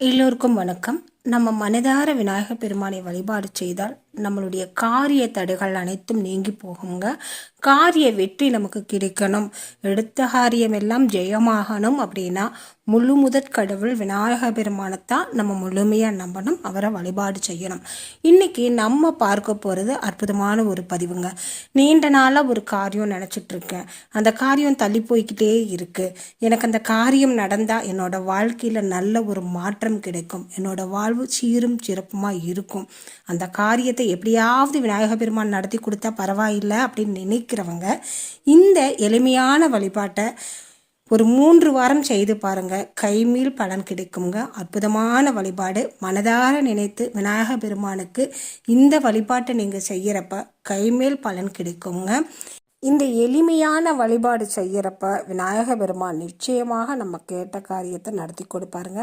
எல்லோருக்கும் வணக்கம். நம்ம மனதார விநாயகர் பெருமானை வழிபாடு செய்தால் நம்மளுடைய காரிய தடைகள் அனைத்தும் நீங்கி போகுங்க. காரிய வெற்றி நமக்கு கிடைக்கணும். எடுத்த காரியம் எல்லாம் ஜெயமாகணும் அப்படின்னா முழு முதற் கடவுள் விநாயக பெருமானத்தான் நம்ம முழுமையாக நம்பணும் அவரை வழிபாடு செய்யணும். இன்னைக்கு நம்ம பார்க்க போகிறது அற்புதமான ஒரு பதிவுங்க. நீண்ட நாளாக ஒரு காரியம் நினச்சிட்ருக்கேன் அந்த காரியம் தள்ளி போய்கிட்டே இருக்குது எனக்கு அந்த காரியம் நடந்தால் என்னோட வாழ்க்கையில் நல்ல ஒரு மாற்றம் கிடைக்கும். என்னோட வாழ்வு சீரும் சிறப்புமாக இருக்கும். அந்த காரியத்தை எப்படியாவது விநாயக பெருமான் நடத்தி கொடுத்தா பரவாயில்லை அப்படின்னு நினைக்கிறவங்க இந்த எளிமையான வழிபாட்டை ஒரு மூன்று வாரம் செய்து பாருங்க. கைமீல் பலன் கிடைக்குங்க. அற்புதமான வழிபாடு. மனதார நினைத்து விநாயக பெருமானுக்கு இந்த வழிபாட்டை நீங்கள் செய்கிறப்ப கைமேல் பலன் கிடைக்குங்க. இந்த எளிமையான வழிபாடு செய்கிறப்ப விநாயக பெருமான் நிச்சயமாக நம்ம கேட்ட காரியத்தை நடத்தி கொடுப்பாருங்க.